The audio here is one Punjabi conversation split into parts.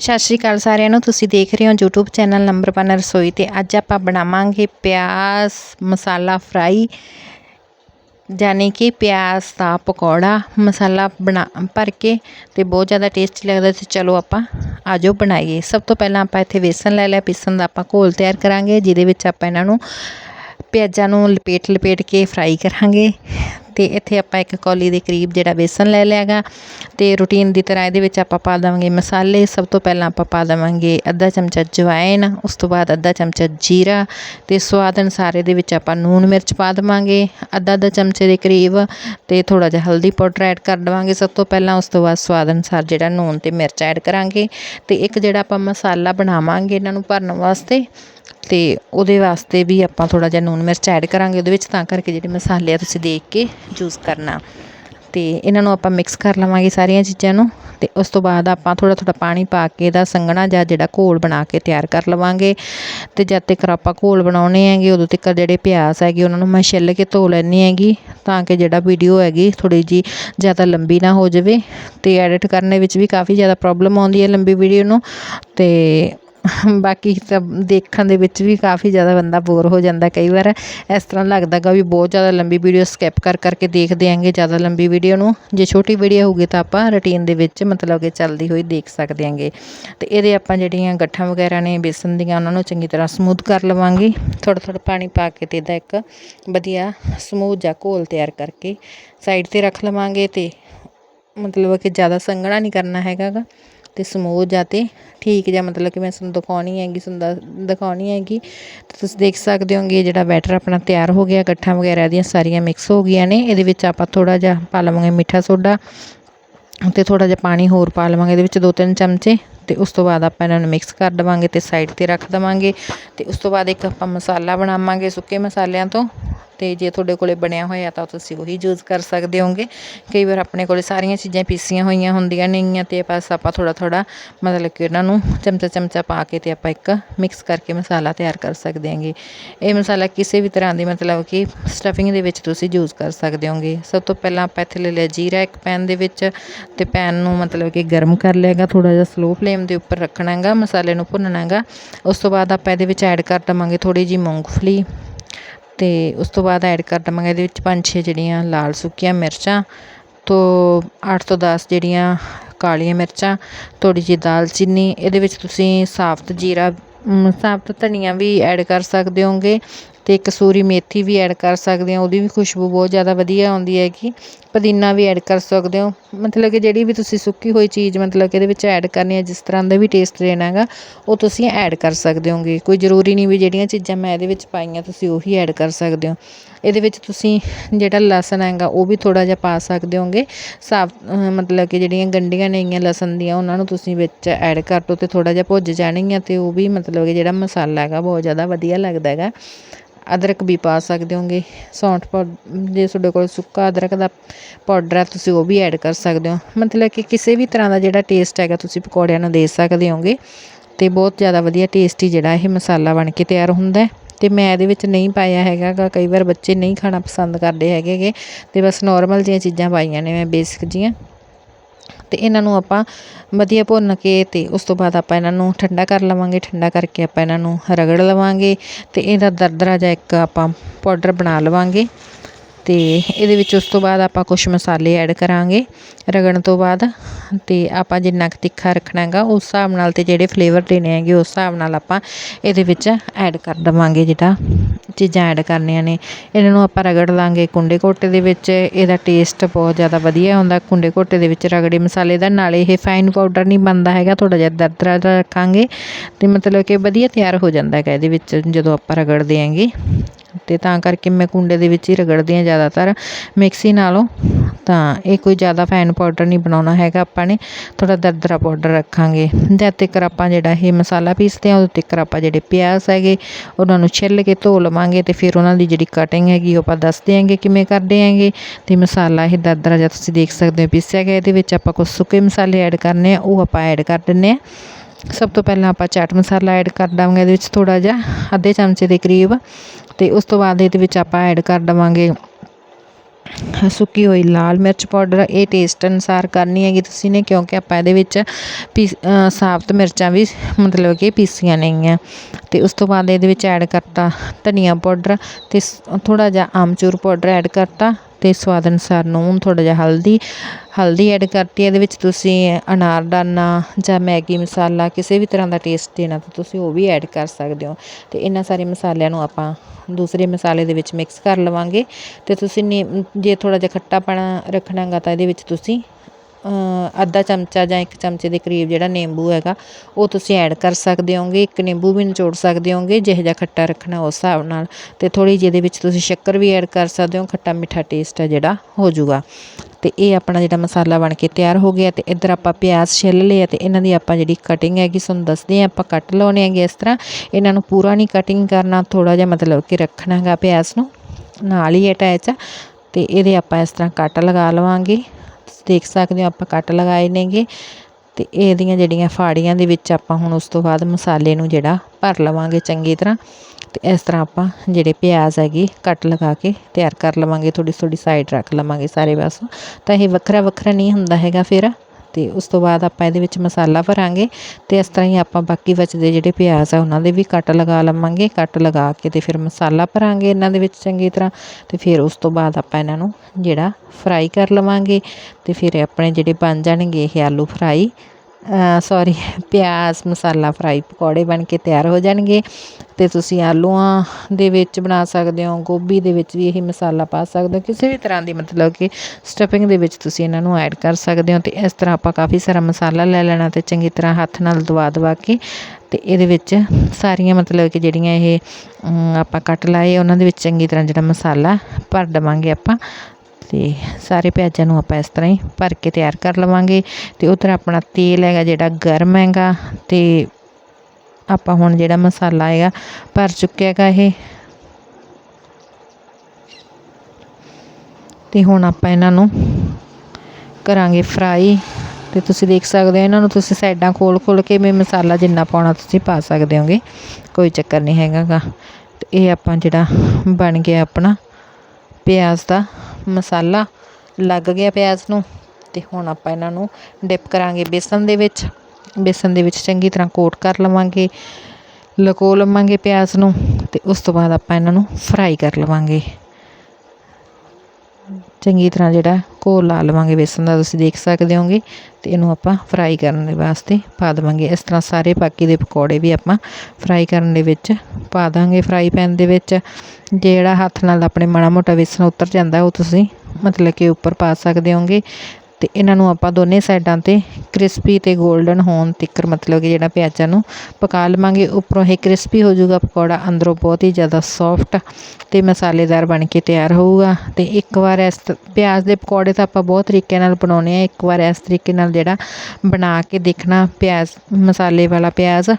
ਸਤਿ ਸ਼੍ਰੀ ਅਕਾਲ ਸਾਰਿਆਂ ਨੂੰ। ਤੁਸੀਂ ਦੇਖ ਰਹੇ ਹੋ YouTube ਚੈਨਲ ਨੰਬਰ 1 ਰਸੋਈ ਤੇ ਅੱਜ ਆਪਾਂ ਬਣਾਵਾਂਗੇ ਪਿਆਜ਼ ਮਸਾਲਾ ਫਰਾਈ, ਯਾਨੀ ਕਿ ਪਿਆਜ਼ ਦਾ ਪਕੌੜਾ ਮਸਾਲਾ ਬਣਾ ਭਰ ਕੇ ਤੇ ਬਹੁਤ ਜ਼ਿਆਦਾ ਟੇਸਟੀ ਲੱਗਦਾ ਤੇ ਚਲੋ ਆਪਾਂ ਆਜੋ ਬਣਾਈਏ। ਸਭ ਤੋਂ ਪਹਿਲਾਂ ਆਪਾਂ ਇੱਥੇ ਵੇਸਣ ਲੈ ਲਿਆ, ਪੀਸਣ ਦਾ ਆਪਾਂ ਘੋਲ ਤਿਆਰ ਕਰਾਂਗੇ, ਜਿਹਦੇ ਵਿੱਚ ਆਪਾਂ ਇਹਨਾਂ ਨੂੰ ਪਿਆਜ਼ਾਂ ਨੂੰ ਲਪੇਟ ਲਪੇਟ ਕੇ ਫਰਾਈ ਕਰਾਂਗੇ। ਅਤੇ ਇੱਥੇ ਆਪਾਂ ਇੱਕ ਕੌਲੀ ਦੇ ਕਰੀਬ ਜਿਹੜਾ ਬੇਸਨ ਲੈ ਲਿਆ ਗਾ ਅਤੇ ਰੂਟੀਨ ਦੀ ਤਰ੍ਹਾਂ ਇਹਦੇ ਵਿੱਚ ਆਪਾਂ ਪਾ ਦੇਵਾਂਗੇ ਮਸਾਲੇ। ਸਭ ਤੋਂ ਪਹਿਲਾਂ ਆਪਾਂ ਪਾ ਦੇਵਾਂਗੇ ਅੱਧਾ ਚਮਚਾ ਜਵੈਣ ਉਸ ਤੋਂ ਬਾਅਦ ਅੱਧਾ ਚਮਚਾ ਜੀਰਾ। ਅਤੇ ਸਵਾਦ ਅਨੁਸਾਰ ਇਹਦੇ ਵਿੱਚ ਆਪਾਂ ਨੂਣ ਮਿਰਚ ਪਾ ਦੇਵਾਂਗੇ। ਅੱਧਾ ਅੱਧਾ ਚਮਚੇ ਦੇ ਕਰੀਬ ਅਤੇ ਥੋੜ੍ਹਾ ਜਿਹਾ ਹਲਦੀ ਪਾਊਡਰ ਐਡ ਕਰ ਦੇਵਾਂਗੇ ਸਭ ਤੋਂ ਪਹਿਲਾਂ। ਉਸ ਤੋਂ ਬਾਅਦ ਸਵਾਦ ਅਨੁਸਾਰ ਜਿਹੜਾ ਨੂਣ ਅਤੇ ਮਿਰਚ ਐਡ ਕਰਾਂਗੇ। ਅਤੇ ਇੱਕ ਜਿਹੜਾ ਆਪਾਂ ਮਸਾਲਾ ਬਣਾਵਾਂਗੇ ਇਹਨਾਂ ਨੂੰ ਭਰਨ ਵਾਸਤੇ ਤੇ ਉਹਦੇ ਵਾਸਤੇ ਵੀ ਆਪਾਂ ਥੋੜਾ ਜਿਹਾ ਨੂਨ ਮਿਰਚ ਐਡ ਕਰਾਂਗੇ, ਉਹਦੇ ਵਿੱਚ ਤਾਂ ਕਰਕੇ ਜਿਹੜੇ ਮਸਾਲੇ ਆ ਤੁਸੀਂ ਦੇਖ ਕੇ ਯੂਜ਼ ਕਰਨਾ। ਤੇ ਇਹਨਾਂ ਨੂੰ ਆਪਾਂ ਮਿਕਸ ਕਰ ਲਵਾਂਗੇ ਸਾਰੀਆਂ ਚੀਜ਼ਾਂ ਨੂੰ ਤੇ ਉਸ ਤੋਂ ਬਾਅਦ ਆਪਾਂ ਥੋੜਾ ਥੋੜਾ ਪਾਣੀ ਪਾ ਕੇ ਇਹਦਾ ਸੰਘਣਾ ਜਾਂ ਜਿਹੜਾ ਘੋਲ ਬਣਾ ਕੇ ਤਿਆਰ ਕਰ ਲਵਾਂਗੇ। ਤੇ ਜਦ ਤੱਕ ਆਪਾਂ ਘੋਲ ਬਣਾਉਣੇ ਹੈਗੇ, ਉਦੋਂ ਤੱਕ ਜਿਹੜੇ ਪਿਆਜ਼ ਹੈਗੇ ਉਹਨਾਂ ਨੂੰ ਮੈਂ ਛਿੱਲ ਕੇ ਧੋ ਲੈਣੀ ਹੈਗੀ ਤਾਂ ਕਿ ਜਿਹੜਾ ਵੀਡੀਓ ਹੈਗੀ ਥੋੜੀ ਜੀ ਜ਼ਿਆਦਾ ਲੰਬੀ ਨਾ ਹੋ ਜਾਵੇ। ਤੇ ਐਡਿਟ ਕਰਨ ਵਿੱਚ ਵੀ ਕਾਫੀ ਜ਼ਿਆਦਾ ਪ੍ਰੋਬਲਮ ਆਉਂਦੀ ਹੈ ਲੰਬੀ ਵੀਡੀਓ ਨੂੰ। ਤੇ ਬਾਕੀ ਤਾਂ ਦੇਖਣ ਦੇ ਵਿੱਚ ਵੀ ਕਾਫੀ ਜ਼ਿਆਦਾ ਬੰਦਾ ਬੋਰ ਹੋ ਜਾਂਦਾ ਕਈ ਵਾਰ। ਇਸ ਤਰ੍ਹਾਂ ਲੱਗਦਾ ਗਾ ਵੀ ਬਹੁਤ ਜ਼ਿਆਦਾ ਲੰਬੀ ਵੀਡੀਓ ਸਕਿਪ ਕਰ ਕਰਕੇ ਦੇਖਦੇ ਆਂਗੇ ਜ਼ਿਆਦਾ ਲੰਬੀ ਵੀਡੀਓ ਨੂੰ। ਜੇ ਛੋਟੀ ਵੀਡੀਓ ਹੋਊਗੀ ਤਾਂ ਆਪਾਂ ਰੁਟੀਨ ਦੇ ਵਿੱਚ ਮਤਲਬ ਕਿ ਚੱਲਦੀ ਹੋਈ ਦੇਖ ਸਕਦੇ ਆਂਗੇ। ਤੇ ਇਹਦੇ ਆਪਾਂ ਜਿਹੜੀਆਂ ਗੱਠਾਂ ਵਗੈਰਾ ਨੇ, ਬੇਸਨ ਦੀਆਂ, ਉਹਨਾਂ ਨੂੰ ਚੰਗੀ ਤਰ੍ਹਾਂ ਸਮੂਥ ਕਰ ਲਵਾਂਗੇ। ਥੋੜਾ ਥੋੜਾ ਪਾਣੀ ਪਾ ਕੇ ਤੇ ਇਹਦਾ ਇੱਕ ਵਧੀਆ ਸਮੂਥ ਜਾਂ ਘੋਲ ਤਿਆਰ ਕਰਕੇ ਸਾਈਡ ਤੇ ਰੱਖ ਲਵਾਂਗੇ ਤੇ ਮਤਲਬ ਕਿ ਜ਼ਿਆਦਾ ਸੰਘਣਾ ਨਹੀਂ ਕਰਨਾ ਹੈਗਾਗਾ ਤੇ ਸਮੂਥ ਜਾਂ ਤੇ ਠੀਕ ਜਿਹਾ ਮਤਲਬ ਕਿ ਮੈਂ ਤੁਹਾਨੂੰ ਦਿਖਾਉਣੀ ਹੈਗੀ ਤੁਹਾਨੂੰ ਦਿਖਾਉਣੀ ਹੈਗੀ। ਤੇ ਤੁਸੀਂ ਦੇਖ ਸਕਦੇ ਹੋਗੇ ਜਿਹੜਾ ਬੈਟਰ ਆਪਣਾ ਤਿਆਰ ਹੋ ਗਿਆ ਗੱਠਾਂ ਵਗੈਰਾ ਇਹਦੀਆਂ ਸਾਰੀਆਂ ਮਿਕਸ ਹੋ ਗਈਆਂ ਨੇ। ਇਹਦੇ ਵਿੱਚ ਆਪਾਂ ਥੋੜਾ ਜਿਹਾ ਪਾ ਲਵਾਂਗੇ ਮਿੱਠਾ ਸੋਡਾ ਤੇ ਥੋੜਾ ਜਿਹਾ ਪਾਣੀ ਹੋਰ ਪਾ ਲਵਾਂਗੇ ਇਹਦੇ ਵਿੱਚ ਦੋ ਤਿੰਨ ਚਮਚੇ ਤੇ ਉਸ ਤੋਂ ਬਾਅਦ ਆਪਾਂ ਇਹਨਾਂ ਨੂੰ ਮਿਕਸ ਕਰ ਦਵਾਂਗੇ ਤੇ ਸਾਈਡ ਤੇ ਰੱਖ ਦਵਾਂਗੇ ਤੇ ਉਸ ਤੋਂ ਬਾਅਦ ਇੱਕ ਆਪਾਂ ਮਸਾਲਾ ਬਣਾਵਾਂਗੇ ਸੁੱਕੇ ਮਸਾਲਿਆਂ ਤੋਂ। ਤੇ ਜੇ ਤੁਹਾਡੇ ਕੋਲੇ ਬਣਿਆ ਹੋਇਆ ਤਾਂ ਤੁਸੀਂ ਉਹੀ ਯੂਜ਼ ਕਰ ਸਕਦੇ ਹੋਗੇ ਕਈ ਵਾਰ ਆਪਣੇ ਕੋਲੇ ਸਾਰੀਆਂ ਚੀਜ਼ਾਂ ਪੀਸੀਆਂ ਹੋਈਆਂ ਹੁੰਦੀਆਂ ਨੇਗੀਆਂ ਤੇ ਬਸ ਆਪਾਂ ਥੋੜਾ ਥੋੜਾ ਮਤਲਬ ਕਿ ਉਹਨਾਂ ਨੂੰ ਚਮਚਾ ਚਮਚਾ ਪਾ ਕੇ ਤੇ ਆਪਾਂ ਇੱਕ ਮਿਕਸ ਕਰਕੇ ਮਸਾਲਾ ਤਿਆਰ ਕਰ ਸਕਦੇ ਹਾਂਗੇ। ਇਹ ਮਸਾਲਾ ਕਿਸੇ ਵੀ ਤਰ੍ਹਾਂ ਦੀ ਮਤਲਬ ਕਿ ਸਟਫਿੰਗ ਦੇ ਵਿੱਚ ਤੁਸੀਂ ਯੂਜ਼ ਕਰ ਸਕਦੇ ਹੋਗੇ ਸਭ ਤੋਂ ਪਹਿਲਾਂ ਆਪਾਂ ਇੱਥੇ ਲੈ ਲਿਆ ਜੀਰਾ ਇੱਕ ਪੈਨ ਦੇ ਵਿੱਚ ਤੇ ਪੈਨ ਨੂੰ ਮਤਲਬ ਕਿ ਗਰਮ ਕਰ ਲਿਆਗਾ ਥੋੜਾ ਜਿਹਾ ਸਲੋ ਫਲੇਮ ਦੇ ਉੱਪਰ ਰੱਖਣਾ ਹੈਗਾ ਮਸਾਲੇ ਨੂੰ ਭੁੰਨਣਾ ਹੈਗਾ ਉਸ ਤੋਂ ਬਾਅਦ ਆਪਾਂ ਇਹਦੇ ਵਿੱਚ ਐਡ ਕਰ ਦਵਾਂਗੇ ਥੋੜੀ ਜੀ ਮੂੰਗਫਲੀ ਅਤੇ ਉਸ ਤੋਂ ਬਾਅਦ ਐਡ ਕਰ ਦਵਾਂਗੇ ਇਹਦੇ ਵਿੱਚ ਪੰਜ ਛੇ ਜਿਹੜੀਆਂ ਲਾਲ ਸੁੱਕੀਆਂ ਮਿਰਚਾਂ, ਤੋਂ ਅੱਠ ਤੋਂ ਦਸ ਜਿਹੜੀਆਂ ਕਾਲੀਆਂ ਮਿਰਚਾਂ, ਥੋੜ੍ਹੀ ਜਿਹੀ ਦਾਲਚੀਨੀ ਇਹਦੇ ਵਿੱਚ ਤੁਸੀਂ ਸਾਫਤ ਜੀਰਾ ਸਾਫਤ ਧਨੀਆ ਵੀ ਐਡ ਕਰ ਸਕਦੇ ਹੋਗੇ ਅਤੇ ਕਸੂਰੀ ਮੇਥੀ ਵੀ ਐਡ ਕਰ ਸਕਦੇ ਹੋ, ਉਹਦੀ ਵੀ ਖੁਸ਼ਬੂ ਬਹੁਤ ਜ਼ਿਆਦਾ ਵਧੀਆ ਆਉਂਦੀ ਹੈਗੀ। ਪੁਦੀਨਾ ਵੀ ਐਡ ਕਰ ਸਕਦੇ ਹੋ। ਮਤਲਬ ਕਿ ਜਿਹੜੀ ਵੀ ਤੁਸੀਂ ਸੁੱਕੀ ਹੋਈ ਚੀਜ਼ ਮਤਲਬ ਕਿ ਇਹਦੇ ਵਿੱਚ ਐਡ ਕਰਨੀ ਹੈ, ਜਿਸ ਤਰ੍ਹਾਂ ਦਾ ਵੀ ਟੇਸਟ ਦੇਣਾ ਹੈਗਾ, ਉਹ ਤੁਸੀਂ ਐਡ ਕਰ ਸਕਦੇ ਹੋਗੇ। ਕੋਈ ਜ਼ਰੂਰੀ ਨਹੀਂ ਵੀ ਜਿਹੜੀਆਂ ਚੀਜ਼ਾਂ ਮੈਂ ਇਹਦੇ ਵਿੱਚ ਪਾਈਆਂ, ਤੁਸੀਂ ਉਹੀ ਐਡ ਕਰ ਸਕਦੇ ਹੋ। ਇਹਦੇ ਵਿੱਚ ਤੁਸੀਂ ਜਿਹੜਾ ਲਸਣ ਹੈਗਾ, ਉਹ ਵੀ ਥੋੜਾ ਜਿਹਾ ਪਾ ਸਕਦੇ ਹੋਗੇ। ਸਾਫ਼ ਮਤਲਬ ਕਿ ਜਿਹੜੀਆਂ ਗੰਢੀਆਂ ਨੇਗੀਆਂ ਲਸਣ ਦੀਆਂ, ਉਹਨਾਂ ਨੂੰ ਤੁਸੀਂ ਵਿੱਚ ਐਡ ਕਰ ਦੋ ਤੇ ਥੋੜਾ ਜਿਹਾ ਭੁੱਜ ਜਾਣਗੀਆਂ ਤੇ ਉਹ ਵੀ ਮਤਲਬ ਕਿ ਜਿਹੜਾ ਮਸਾਲਾ ਹੈਗਾ, ਬਹੁਤ ਜ਼ਿਆਦਾ ਵਧੀਆ ਲੱਗਦਾ ਹੈਗਾ। ਅਦਰਕ ਵੀ ਪਾ ਸਕਦੇ ਹੋਗੇ ਸੌਂਠ ਪਾਊ ਜੇ ਤੁਹਾਡੇ ਕੋਲ ਸੁੱਕਾ ਅਦਰਕ ਦਾ ਪਾਊਡਰ ਹੈ, ਤੁਸੀਂ ਉਹ ਵੀ ਐਡ ਕਰ ਸਕਦੇ ਹੋ। ਮਤਲਬ ਕਿ ਕਿਸੇ ਵੀ ਤਰ੍ਹਾਂ ਦਾ ਜਿਹੜਾ ਟੇਸਟ ਹੈਗਾ, ਤੁਸੀਂ ਪਕੌੜਿਆਂ ਨੂੰ ਦੇ ਸਕਦੇ ਹੋਗੇ ਤੇ ਬਹੁਤ ਜ਼ਿਆਦਾ ਵਧੀਆ ਟੇਸਟੀ ਜਿਹੜਾ ਇਹ ਮਸਾਲਾ ਬਣ ਕੇ ਤਿਆਰ ਹੁੰਦਾ ਹੈ। ਤੇ ਮੈਂ ਇਹਦੇ ਵਿੱਚ ਨਹੀਂ ਪਾਇਆ ਹੈਗਾ ਕਈ ਵਾਰ ਬੱਚੇ ਨਹੀਂ ਖਾਣਾ ਪਸੰਦ ਕਰਦੇ ਹੈਗੇਗੇ ਤੇ ਬਸ ਨਾਰਮਲ ਜਿਹੀਆਂ ਚੀਜ਼ਾਂ ਪਾਈਆਂ ਨੇ ਮੈਂ ਬੇਸਿਕ ਜੀਆਂ ਤੇ ਇਹਨਾਂ ਨੂੰ ਆਪਾਂ ਵਧੀਆ ਭੁੰਨ ਕੇ ਤੇ ਉਸ ਤੋਂ ਬਾਅਦ ਆਪਾਂ ਇਹਨਾਂ ਨੂੰ ਠੰਡਾ ਕਰ ਲਵਾਂਗੇ, ਠੰਡਾ ਕਰਕੇ ਆਪਾਂ ਇਹਨਾਂ ਨੂੰ ਰਗੜ ਲਵਾਂਗੇ ਤੇ ਇਹਦਾ ਦਰਦਰਾ ਜਿਹਾ ਇੱਕ ਆਪਾਂ ਪਾਊਡਰ ਬਣਾ ਲਵਾਂਗੇ। ਤੇ ਇਹਦੇ ਵਿੱਚ ਉਸ ਤੋਂ ਬਾਅਦ ਆਪਾਂ ਕੁਝ ਮਸਾਲੇ ਐਡ ਕਰਾਂਗੇ ਰਗੜਨ ਤੋਂ ਬਾਅਦ ਤੇ ਆਪਾਂ ਜਿੰਨਾ ਕੁ ਤਿੱਖਾ ਰੱਖਣਾ ਹੈਗਾ, ਉਸ ਹਿਸਾਬ ਨਾਲ ਤੇ ਜਿਹੜੇ ਫਲੇਵਰ ਦੇਣੇ ਹੈਗੇ, ਉਸ ਹਿਸਾਬ ਨਾਲ ਆਪਾਂ ਇਹਦੇ ਵਿੱਚ ਐਡ ਕਰ ਦਵਾਂਗੇ ਜਿਹੜਾ ਚੀਜ਼ਾਂ ਐਡ ਕਰਨੀਆਂ ਨੇ। ਇਹਨਾਂ ਨੂੰ ਆਪਾਂ ਰਗੜ ਲਾਂਗੇ ਕੁੰਡੇ ਕੋਟੇ ਦੇ ਵਿੱਚ, ਇਹਦਾ ਟੇਸਟ ਬਹੁਤ ਜ਼ਿਆਦਾ ਵਧੀਆ ਹੁੰਦਾ। ਕੁੰਡੇ ਕੋਟੇ ਦੇ ਵਿੱਚ ਰਗੜੇ ਮਸਾਲੇ ਦਾ, ਨਾਲੇ ਇਹ ਫਾਈਨ ਪਾਊਡਰ ਨਹੀਂ ਬਣਦਾ ਹੈਗਾ ਥੋੜਾ ਜਿਹਾ ਦਰਦਰਾ ਰੱਖਾਂਗੇ ਤੇ ਮਤਲਬ ਕਿ ਵਧੀਆ ਤਿਆਰ ਹੋ ਜਾਂਦਾ ਹੈਗਾ ਇਹਦੇ ਵਿੱਚ ਜਦੋਂ ਆਪਾਂ ਰਗੜ ਆਂਗੇ ਅਤੇ ਤਾਂ ਕਰਕੇ ਮੈਂ ਕੁੰਡੇ ਦੇ ਵਿੱਚ ਹੀ ਰਗੜਦੀ ਹਾਂ ਜ਼ਿਆਦਾਤਰ। ਮਿਕਸੀ ਨਾਲੋਂ ਤਾਂ ਇਹ ਕੋਈ ਜ਼ਿਆਦਾ ਫਾਈਨ ਪਾਊਡਰ ਨਹੀਂ ਬਣਾਉਣਾ ਹੈਗਾ ਆਪਾਂ ਨੇ। ਥੋੜ੍ਹਾ ਦਰਦਰਾ ਪਾਊਡਰ ਰੱਖਾਂਗੇ। ਜਦ ਤੱਕ ਆਪਾਂ ਜਿਹੜਾ ਇਹ ਮਸਾਲਾ ਪੀਸਦੇ ਹਾਂ, ਉਦੋਂ ਤੱਕ ਆਪਾਂ ਜਿਹੜੇ ਪਿਆਜ਼ ਹੈਗੇ, ਉਹਨਾਂ ਨੂੰ ਛਿੱਲ ਕੇ ਧੋ ਲਵਾਂਗੇ ਅਤੇ ਫਿਰ ਉਹਨਾਂ ਦੀ ਜਿਹੜੀ ਕਟਿੰਗ ਹੈਗੀ, ਉਹ ਆਪਾਂ ਦੱਸ ਦਿਆਂਗੇ ਕਿਵੇਂ ਕਰਦੇ ਆਂਗੇ ਅਤੇ ਮਸਾਲਾ ਇਹ ਦਰਦਰਾ ਜਿਹਾ ਤੁਸੀਂ ਦੇਖ ਸਕਦੇ ਹੋ ਪੀਸਿਆ ਗਿਆ। ਇਹਦੇ ਵਿੱਚ ਆਪਾਂ ਕੁਝ ਸੁੱਕੇ ਮਸਾਲੇ ਐਡ ਕਰਨੇ ਆ, ਉਹ ਆਪਾਂ ਐਡ ਕਰ ਦਿੰਨੇ ਆ। ਸਭ ਤੋਂ ਪਹਿਲਾਂ ਆਪਾਂ ਚਾਟ ਮਸਾਲਾ ਐਡ ਕਰ ਦਾਂਗੇ ਇਹਦੇ ਵਿੱਚ ਥੋੜ੍ਹਾ ਜਿਹਾ ਅੱਧੇ ਚਮਚੇ ਦੇ ਕਰੀਬ ਅਤੇ ਉਸ ਤੋਂ ਬਾਅਦ ਇਹਦੇ ਵਿੱਚ ਆਪਾਂ ਐਡ ਕਰ ਦੇਵਾਂਗੇ ਸੁੱਕੀ ਹੋਈ ਲਾਲ ਮਿਰਚ ਪਾਊਡਰ। ਇਹ ਟੇਸਟ ਅਨੁਸਾਰ ਕਰਨੀ ਹੈਗੀ ਤੁਸੀਂ ਨੇ ਕਿਉਂਕਿ ਆਪਾਂ ਇਹਦੇ ਵਿੱਚ ਪੀਸ ਅ, ਸਾਬਤ ਮਿਰਚਾਂ ਵੀ ਮਤਲਬ ਕਿ ਪੀਸੀਆਂ ਨਹੀਂ ਨੇਗੀਆਂ ਤੇ ਉਸ ਤੋਂ ਬਾਅਦ ਇਹਦੇ ਵਿੱਚ ਐਡ ਕਰਤਾ ਧਨੀਆ ਪਾਊਡਰ ਤੇ ਥੋੜਾ ਜਿਹਾ ਆਮਚੂਰ ਪਾਊਡਰ ਐਡ ਕਰਤਾ ਤੇ ਸਵਾਦ ਅਨੁਸਾਰ ਨੂਨ ਥੋੜਾ ਜਿਹਾ ਹਲਦੀ ਹਲਦੀ ਐਡ ਕਰਤੀ। ਇਹਦੇ ਵਿੱਚ ਤੁਸੀਂ ਅਨਾਰਦਾਨਾ ਜਾਂ ਮੈਗੀ ਮਸਾਲਾ ਕਿਸੇ ਵੀ ਤਰ੍ਹਾਂ ਦਾ ਟੇਸਟ ਦੇਣਾ ਤਾਂ ਤੁਸੀਂ ਉਹ ਵੀ ਐਡ ਕਰ ਸਕਦੇ ਹੋ। ਤੇ ਇਹਨਾਂ ਸਾਰੇ ਮਸਾਲਿਆਂ ਨੂੰ ਆਪਾਂ ਦੂਸਰੇ ਮਸਾਲੇ ਦੇ ਵਿੱਚ ਮਿਕਸ ਕਰ ਲਵਾਂਗੇ। ਤੇ ਤੁਸੀਂ ਨੀ, ਜੇ ਥੋੜਾ ਜਿਹਾ ਖੱਟਾਪਣਾ ਰੱਖਣਾਗਾ ਤਾਂ ਇਹਦੇ ਵਿੱਚ ਤੁਸੀਂ ਅੱਧਾ ਚਮਚਾ ਜਾਂ ਇੱਕ ਚਮਚੇ ਦੇ ਕਰੀਬ ਜਿਹੜਾ ਨਿੰਬੂ ਹੈਗਾ, ਉਹ ਤੁਸੀਂ ਐਡ ਕਰ ਸਕਦੇ ਹੋਗੇ। ਇੱਕ ਨਿੰਬੂ ਵੀ ਨਿਚੋੜ ਸਕਦੇ ਹੋਗੇ, ਜਿਹੋ ਜਿਹਾ ਖੱਟਾ ਰੱਖਣਾ ਉਸ ਹਿਸਾਬ ਨਾਲ। ਤੇ ਥੋੜੀ ਜਿਹੀ ਇਹਦੇ ਵਿੱਚ ਤੁਸੀਂ ਸ਼ੱਕਰ ਵੀ ਐਡ ਕਰ ਸਕਦੇ ਹੋ। ਖੱਟਾ ਮਿੱਠਾ ਟੇਸਟ ਹੈ ਜਿਹੜਾ ਹੋ ਜਾਊਗਾ ਤੇ ਇਹ ਆਪਣਾ ਜਿਹੜਾ ਮਸਾਲਾ ਬਣ ਕੇ ਤਿਆਰ ਹੋ ਗਿਆ ਤੇ ਇੱਧਰ ਆਪਾਂ ਪਿਆਜ਼ ਛਿੱਲ ਲਏ ਆ ਤੇ ਇਹਨਾਂ ਦੀ ਆਪਾਂ ਜਿਹੜੀ ਕਟਿੰਗ ਹੈਗੀ ਤੁਹਾਨੂੰ ਦੱਸਦੇ ਆ ਆਪਾਂ ਕੱਟ ਲਾਉਣੇ ਹੈਗੇ ਇਸ ਤਰ੍ਹਾਂ। ਇਹਨਾਂ ਨੂੰ ਪੂਰਾ ਨਹੀਂ ਕਟਿੰਗ ਕਰਨਾ ਥੋੜਾ ਜਿਹਾ ਮਤਲਬ ਕਿ ਰੱਖਣਾ ਹੈਗਾ ਪਿਆਜ਼ ਨੂੰ, ਨਾਲ ਹੀ ਅਟੈਚ ਆ। ਤੇ ਇਹਦੇ ਆਪਾਂ ਇਸ ਤਰ੍ਹਾਂ ਕੱਟ ਲਗਾ ਲਵਾਂਗੇ। ਤੁਸੀਂ ਦੇਖ ਸਕਦੇ ਹੋ ਆਪਾਂ ਕੱਟ ਲਗਾਏ ਨੇਗੇ। ਤੇ ਇਹਦੀਆਂ ਜਿਹੜੀਆਂ ਫਾੜੀਆਂ ਦੇ ਵਿੱਚ ਆਪਾਂ ਹੁਣ ਉਸ ਤੋਂ ਬਾਅਦ ਮਸਾਲੇ ਨੂੰ ਜਿਹੜਾ ਭਰ ਲਵਾਂਗੇ ਚੰਗੀ ਤਰ੍ਹਾਂ। ਤੇ ਇਸ ਤਰ੍ਹਾਂ ਆਪਾਂ ਜਿਹੜੇ ਪਿਆਜ਼ ਹੈਗੇ ਕੱਟ ਲਗਾ ਕੇ ਤਿਆਰ ਕਰ ਲਵਾਂਗੇ ਥੋੜੀ ਥੋੜੀ ਸਾਈਡ ਰੱਖ ਲਵਾਂਗੇ ਸਾਰੇ ਪਾਸੋਂ। ਤਾਂ ਇਹ ਵੱਖਰਾ ਵੱਖਰਾ ਨਹੀਂ ਹੁੰਦਾ ਹੈਗਾ ਫਿਰ। ਤੇ ਉਸ ਤੋਂ ਬਾਅਦ ਆਪਾਂ ਇਹਦੇ ਵਿੱਚ ਮਸਾਲਾ ਭਰਾਂਗੇ ਤੇ ਇਸ ਤਰ੍ਹਾਂ ਹੀ ਆਪਾਂ ਬਾਕੀ ਬਚਦੇ ਜਿਹੜੇ ਪਿਆਜ਼ ਆ ਉਹਨਾਂ ਦੇ ਵੀ ਕੱਟ ਲਗਾ ਲਵਾਂਗੇ, ਕੱਟ ਲਗਾ ਕੇ ਤੇ ਫਿਰ ਮਸਾਲਾ ਭਰਾਂਗੇ ਇਹਨਾਂ ਦੇ ਵਿੱਚ ਚੰਗੀ ਤਰ੍ਹਾਂ। ਤੇ ਫਿਰ ਉਸ ਤੋਂ ਬਾਅਦ ਆਪਾਂ ਇਹਨਾਂ ਨੂੰ ਜਿਹੜਾ ਫਰਾਈ ਕਰ ਲਵਾਂਗੇ ਤੇ ਫਿਰ ਆਪਣੇ ਜਿਹੜੇ ਬਣ ਜਾਣਗੇ, ਇਹ ਆਲੂ ਫਰਾਈ ਸੌਰੀ ਪਿਆਜ਼, ਮਸਾਲਾ ਫਰਾਈ ਪਕੌੜੇ ਬਣ ਕੇ ਤਿਆਰ ਹੋ ਜਾਣਗੇ ਤੇ ਤੁਸੀਂ ਆਲੂਆਂ ਦੇ ਵਿੱਚ ਬਣਾ ਸਕਦੇ ਹੋ, ਗੋਭੀ ਦੇ ਵਿੱਚ ਵੀ ਇਹ ਮਸਾਲਾ ਪਾ ਸਕਦੇ ਹੋ, ਕਿਸੇ ਵੀ ਤਰ੍ਹਾਂ ਦੀ ਮਤਲਬ ਕਿ ਸਟਫਿੰਗ ਦੇ ਵਿੱਚ ਤੁਸੀਂ ਇਹਨਾਂ ਨੂੰ ਐਡ ਕਰ ਸਕਦੇ ਹੋ ਤੇ ਇਸ ਤਰ੍ਹਾਂ ਆਪਾਂ ਕਾਫੀ ਸਾਰਾ ਮਸਾਲਾ ਲੈ ਲੈਣਾ ਤੇ ਚੰਗੀ ਤਰ੍ਹਾਂ ਹੱਥ ਨਾਲ ਦਵਾ ਦਵਾ ਕੇ ਤੇ ਇਹਦੇ ਵਿੱਚ ਸਾਰੀਆਂ ਮਤਲਬ ਕਿ ਜਿਹੜੀਆਂ ਇਹ ਆਪਾਂ ਕੱਟ ਲਾਏ, ਉਹਨਾਂ ਦੇ ਵਿੱਚ ਚੰਗੀ ਤਰ੍ਹਾਂ ਜਿਹੜਾ ਮਸਾਲਾ ਭਰ ਦੇਵਾਂਗੇ ਆਪਾਂ ਤੇ ਸਾਰੇ ਪਿਆਜ਼ਾਂ ਨੂੰ ਆਪਾਂ ਇਸ ਤਰ੍ਹਾਂ ਹੀ ਭਰ ਕੇ ਤਿਆਰ ਕਰ ਲਵਾਂਗੇ ਤੇ ਉਧਰ ਆਪਣਾ ਤੇਲ ਹੈਗਾ ਜਿਹੜਾ ਗਰਮ ਹੈਗਾ ਤੇ ਆਪਾਂ ਹੁਣ ਜਿਹੜਾ ਮਸਾਲਾ ਹੈਗਾ ਭਰ ਚੁੱਕਿਆ ਹੈਗਾ ਇਹ। ਤੇ ਹੁਣ ਆਪਾਂ ਇਹਨਾਂ ਨੂੰ ਕਰਾਂਗੇ ਫਰਾਈ। ਤੇ ਤੁਸੀਂ ਦੇਖ ਸਕਦੇ ਹੋ ਇਹਨਾਂ ਨੂੰ ਤੁਸੀਂ ਸਾਈਡਾਂ ਖੋਲ ਖੋਲ ਕੇ ਵੀ ਮਸਾਲਾ ਜਿੰਨਾ ਪਾਉਣਾ ਤੁਸੀਂ ਪਾ ਸਕਦੇ ਹੋਗੇ, ਕੋਈ ਚੱਕਰ ਨਹੀਂ ਹੈਗਾ ਗਾ ਤੇ ਇਹ ਆਪਾਂ ਜਿਹੜਾ ਬਣ ਗਿਆ ਆਪਣਾ ਪਿਆਜ਼ ਦਾ ਮਸਾਲਾ ਲੱਗ ਗਿਆ ਪਿਆਜ਼ ਨੂੰ ਤੇ ਹੁਣ ਆਪਾਂ ਇਹਨਾਂ ਨੂੰ ਡਿਪ ਕਰਾਂਗੇ ਬੇਸਨ ਦੇ ਵਿੱਚ। ਬੇਸਨ ਦੇ ਵਿੱਚ ਚੰਗੀ ਤਰ੍ਹਾਂ ਕੋਟ ਕਰ ਲਵਾਂਗੇ, ਲਕੋ ਲਵਾਂਗੇ ਪਿਆਜ਼ ਨੂੰ ਤੇ ਉਸ ਤੋਂ ਬਾਅਦ ਆਪਾਂ ਇਹਨਾਂ ਨੂੰ ਫਰਾਈ ਕਰ ਲਵਾਂਗੇ। ਚੰਗੀ ਤਰ੍ਹਾਂ ਜਿਹੜਾ ਘੋਲ ਲਾ ਲਵਾਂਗੇ ਬੇਸਨ ਦਾ, ਤੁਸੀਂ ਦੇਖ ਸਕਦੇ ਹੋਗੇ। ਤੇ ਇਹਨੂੰ ਆਪਾਂ ਫਰਾਈ ਕਰਨ ਦੇ ਵਾਸਤੇ ਪਾ ਦੇਵਾਂਗੇ। ਇਸ ਤਰ੍ਹਾਂ ਸਾਰੇ ਬਾਕੀ ਦੇ ਪਕੌੜੇ ਵੀ ਆਪਾਂ ਫਰਾਈ ਕਰਨ ਦੇ ਵਿੱਚ ਪਾ ਦਾਂਗੇ। ਫਰਾਈ ਪੈਨ ਦੇ ਵਿੱਚ ਜਿਹੜਾ ਹੱਥ ਨਾਲ ਆਪਣੇ ਮਾੜਾ ਮੋਟਾ ਬੇਸਨ ਉਤਰ ਜਾਂਦਾ, ਉਹ ਤੁਸੀਂ ਮਤਲਬ ਕਿ ਉੱਪਰ ਪਾ ਸਕਦੇ ਹੋਗੇ। ਤੇ ਇਹਨਾਂ ਨੂੰ ਆਪਾਂ ਦੋਨੇ ਸਾਈਡਾਂ ਤੇ ਕ੍ਰਿਸਪੀ ਤੇ 골ਡਨ ਹੋਣ ਤੱਕ ਮਤਲਬ ਕਿ ਜਿਹੜਾ ਪਿਆਜ਼ਾਂ ਨੂੰ ਪਕਾ ਲਵਾਂਗੇ। ਉੱਪਰੋਂ ਇਹ ਕ੍ਰਿਸਪੀ ਹੋ ਜਾਊਗਾ, ਪਕੌੜਾ ਅੰਦਰੋਂ ਬਹੁਤ ਹੀ ਜ਼ਿਆਦਾ ਸੌਫਟ ਤੇ ਮਸਾਲੇਦਾਰ ਬਣ ਕੇ ਤਿਆਰ ਹੋਊਗਾ। ਤੇ ਇੱਕ ਵਾਰ ਇਸ ਤ- ਪਿਆਜ਼ ਦੇ ਪਕੌੜੇ ਤਾਂ ਆਪਾਂ ਬਹੁਤ ਤਰੀਕੇ ਨਾਲ ਬਣਾਉਣੇ ਆ। ਇੱਕ ਵਾਰ ਇਸ ਤਰੀਕੇ ਨਾਲ ਜਿਹੜਾ ਬਣਾ ਕੇ ਦੇਖਣਾ ਪਿਆਜ਼, ਮਸਾਲੇ ਵਾਲਾ ਪਿਆਜ਼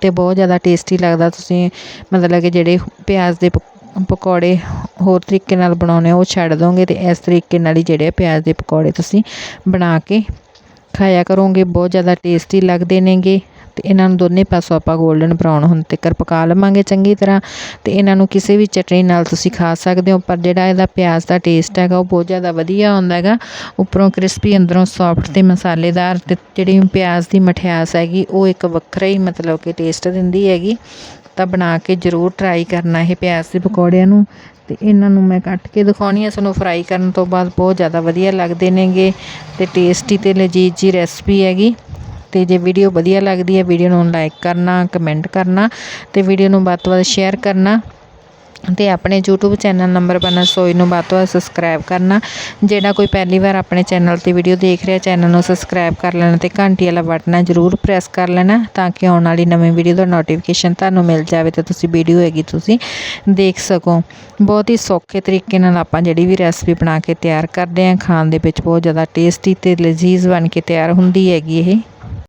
ਤੇ ਬਹੁਤ ਜ਼ਿਆਦਾ ਟੇਸਟੀ ਲੱਗਦਾ। ਤੁਸੀਂ ਮਤਲਬ ਕਿ ਜਿਹੜੇ ਪਿਆਜ਼ ਦੇ ਪਕ- ਪਕੌੜੇ ਹੋਰ ਤਰੀਕੇ ਨਾਲ ਬਣਾਉਣੇ ਉਹ ਛੱਡ ਦੋਗੇ ਤੇ ਇਸ ਤਰੀਕੇ ਨਾਲ ਹੀ ਜਿਹੜੇ ਪਿਆਜ਼ ਦੇ ਪਕੌੜੇ ਤੁਸੀਂ ਬਣਾ ਕੇ ਖਾਇਆ ਕਰੋਗੇ, ਬਹੁਤ ਜ਼ਿਆਦਾ ਟੇਸਟੀ ਲੱਗਦੇ ਨੇਗੇ ਤੇ ਇਹਨਾਂ ਨੂੰ ਦੋਨੇ ਪਾਸੋਂ ਆਪਾਂ 골ਡਨ ਬਰਾਊਨ ਹੋਣ ਤੱਕ ਪਕਾ ਲਵਾਂਗੇ ਚੰਗੀ ਤਰ੍ਹਾਂ ਤੇ ਇਹਨਾਂ ਨੂੰ ਕਿਸੇ ਵੀ ਚਟਨੀ ਨਾਲ ਤੁਸੀਂ ਖਾ ਸਕਦੇ ਹੋ, ਪਰ ਜਿਹੜਾ ਇਹਦਾ ਪਿਆਜ਼ ਦਾ ਟੇਸਟ ਹੈਗਾ ਉਹ ਬਹੁਤ ਜ਼ਿਆਦਾ ਵਧੀਆ ਹੁੰਦਾ ਹੈਗਾ। ਉੱਪਰੋਂ ਕ੍ਰਿਸਪੀ ਅੰਦਰੋਂ ਸੌਫਟ ਤੇ ਮਸਾਲੇਦਾਰ ਤੇ ਜਿਹੜੀ ਪਿਆਜ਼ ਦੀ ਮਠਿਆਸ ਹੈਗੀ, ਉਹ ਇੱਕ ਵੱਖਰਾ ਹੀ ਮਤਲਬ ਕਿ ਟੇਸਟ ਦਿੰਦੀ ਹੈਗੀ। ਤਾਂ ਬਣਾ ਕੇ ਜ਼ਰੂਰ ਟਰਾਈ ਕਰਨਾ ਇਹ ਪਿਆਜ਼ ਦੇ ਪਕੌੜਿਆਂ ਨੂੰ। ਤੇ ਇਹਨਾਂ ਨੂੰ ਮੈਂ ਕੱਟ ਕੇ ਦਿਖਾਉਣੀ ਆ ਤੁਹਾਨੂੰ ਫਰਾਈ ਕਰਨ ਤੋਂ ਬਾਅਦ ਬਹੁਤ ਜ਼ਿਆਦਾ ਵਧੀਆ ਲੱਗਦੇ ਨੇਗੇ ਤੇ ਟੇਸਟੀ ਤੇ ਲਜੀਜ ਜੀ ਰੈਸਪੀ ਹੈਗੀ। ਤੇ ਜੇ ਵੀਡੀਓ ਵਧੀਆ ਲੱਗਦੀ ਹੈ ਵੀਡੀਓ ਨੂੰ ਲਾਈਕ ਕਰਨਾ ਕਮੈਂਟ ਕਰਨਾ ਤੇ ਵੀਡੀਓ ਨੂੰ ਵੱਧ ਤੋਂ ਵੱਧ ਸ਼ੇਅਰ ਕਰਨਾ। ਅਤੇ ਆਪਣੇ ਯੂਟਿਊਬ ਚੈਨਲ ਨੰਬਰ ਵਨ ਰਸੋਈ ਨੂੰ ਵੱਧ ਤੋਂ ਵੱਧ ਸਬਸਕ੍ਰਾਈਬ ਕਰਨਾ। ਜਿਹੜਾ ਕੋਈ ਪਹਿਲੀ ਵਾਰ ਆਪਣੇ ਚੈਨਲ ਤੇ ਵੀਡੀਓ ਦੇਖ ਰਿਹਾ, ਚੈਨਲ ਨੂੰ ਸਬਸਕ੍ਰਾਈਬ ਕਰ ਲੈਣਾ ਅਤੇ ਘੰਟੀ ਵਾਲਾ ਬਟਨ ਹੈ, ਜਰੂਰ ਪ੍ਰੈਸ ਕਰ ਲੈਣਾ ਤਾਂ ਕਿ ਆਉਣ ਵਾਲੀ ਨਵੀਂ ਵੀਡੀਓ ਦਾ ਨੋਟੀਫਿਕੇਸ਼ਨ ਤੁਹਾਨੂੰ ਮਿਲ ਜਾਵੇ ਤੇ ਤੁਸੀਂ ਵੀਡੀਓ ਹੈਗੀ ਤੁਸੀਂ ਦੇਖ ਸਕੋ। ਬਹੁਤ ਹੀ ਸੌਖੇ ਤਰੀਕੇ ਨਾਲ ਆਪਾਂ ਜਿਹੜੀ ਵੀ ਰੈਸਪੀ ਬਣਾ ਕੇ ਤਿਆਰ ਕਰਦੇ ਹਾਂ, ਖਾਣ ਦੇ ਵਿੱਚ ਬਹੁਤ ਜ਼ਿਆਦਾ ਟੇਸਟੀ ਅਤੇ ਲਜ਼ੀਜ਼ ਬਣ ਕੇ ਤਿਆਰ ਹੁੰਦੀ ਹੈਗੀ ਇਹ।